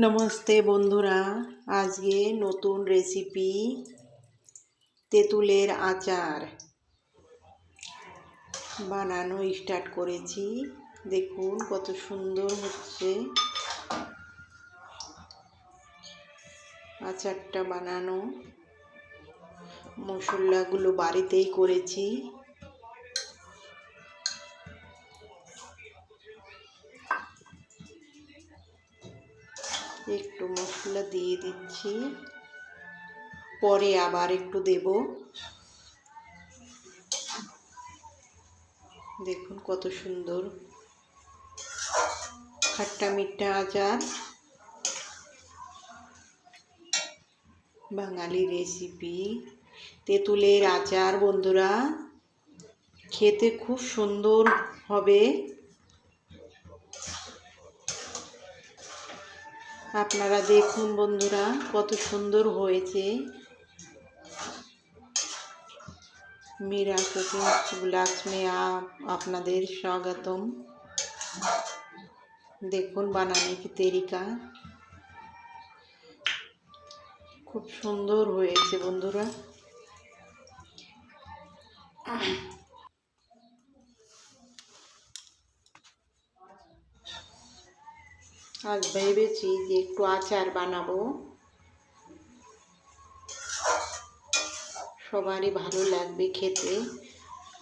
নমস্তে বন্ধুরা, আজকে নতুন রেসিপি তেঁতুলের আচার বানানো স্টার্ট করেছি। দেখুন কত সুন্দর হচ্ছে। আচারটা বানানো, মশলাগুলো বাড়িতেই করেছি। একটু মশলা দিয়ে দিচ্ছি। পরে আবার একটু দেব। দেখুন কত সুন্দর। খাট্টা মিঠা আচার। বাঙালি রেসিপি। তেঁতুলের আচার, বন্ধুরা। খেতে খুব সুন্দর হবে। আপনারা দেখুন বন্ধুরা, কত সুন্দর হয়েছে। মীরা কুকিং ব্লাক্স মে আপনাদের স্বাগতম। দেখুন বানানে কি তরিকা। খুব সুন্দর হয়েছে বন্ধুরা। আজ ভেবেছি যে একটু আচার বানাবো। সবারই ভালো লাগবে খেতে,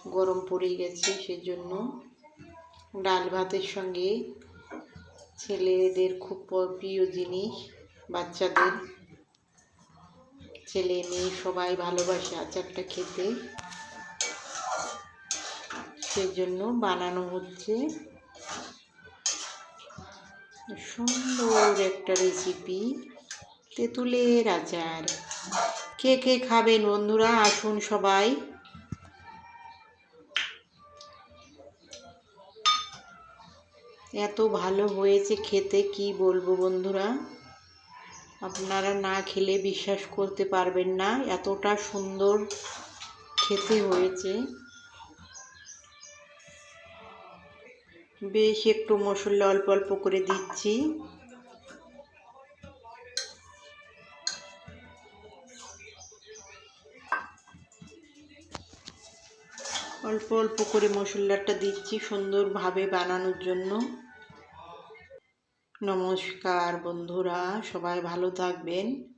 গরম পড়ে গেছে সেজন্য। ডাল ভাতের সঙ্গে ছেলেদের খুব প্রিয় জিনিস, বাচ্চাদের। ছেলে মেয়ে সবাই ভালোবাসে আচারটা খেতে। সেজন্য বানানো হচ্ছে। সুন্দর একটা রেসিপি তেঁতুলের আচার। কে কে খাবেন বন্ধুরা? আসুন সবাই। এত ভালো হয়েছে খেতে, কি বলব বন্ধুরা? আপনারা না খেলে বিশ্বাস করতে পারবেন না। এতটা সুন্দর খেতে হয়েছে। বেশ একটু মশলা অল্প অল্প করে দিচ্ছি। অল্প অল্প করে মশলাটা দিচ্ছি সুন্দরভাবে বানানোর জন্য। নমস্কার বন্ধুরা, সবাই ভালো থাকবেন।